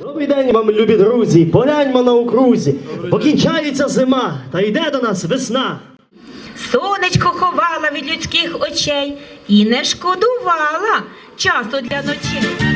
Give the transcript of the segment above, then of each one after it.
Добрий день вам, любі друзі, погляньмо на окрузі. Покінчається зима, та йде до нас весна. Сонечко ховала від людських очей і не шкодувала часу для ночей.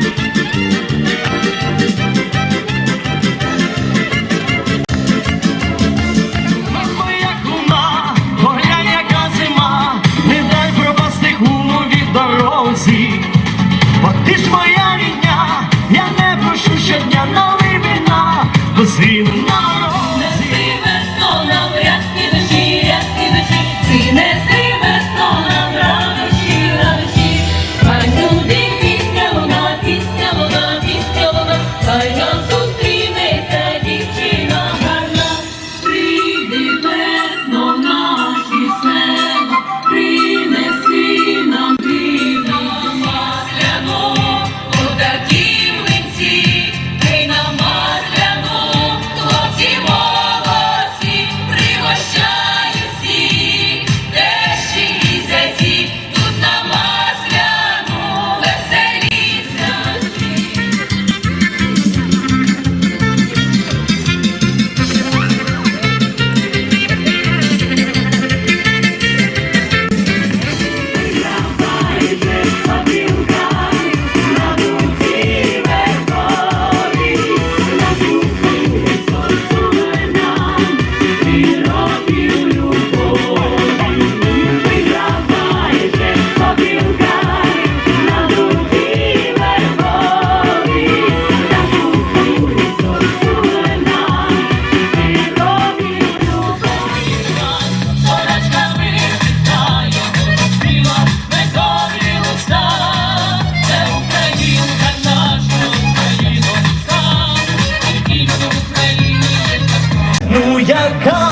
яка,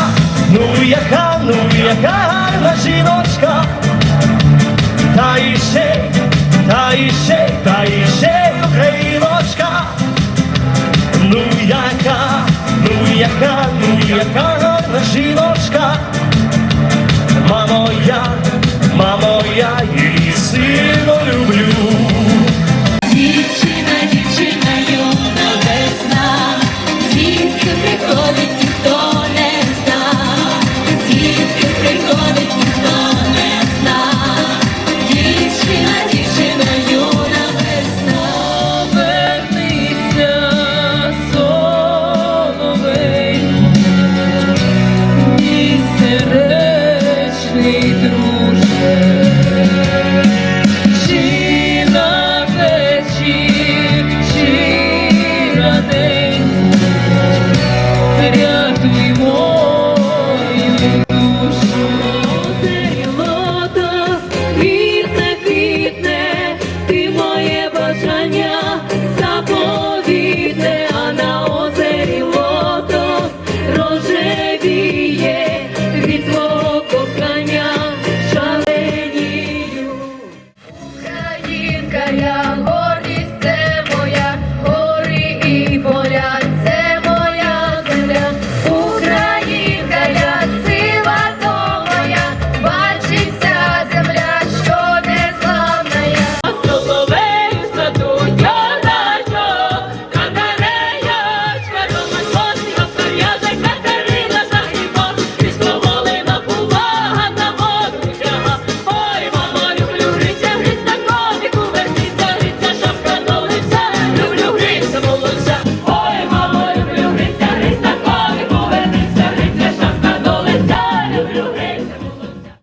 ну яка, ну яка гарна жіночка, та іще, та іще, та іще україночка, ну яка, ну яка, ну яка гарна жіночка, мамо я, мамо я її сильно люблю. Дівчина, дівчина, юна весна, звідки приходить ніхто.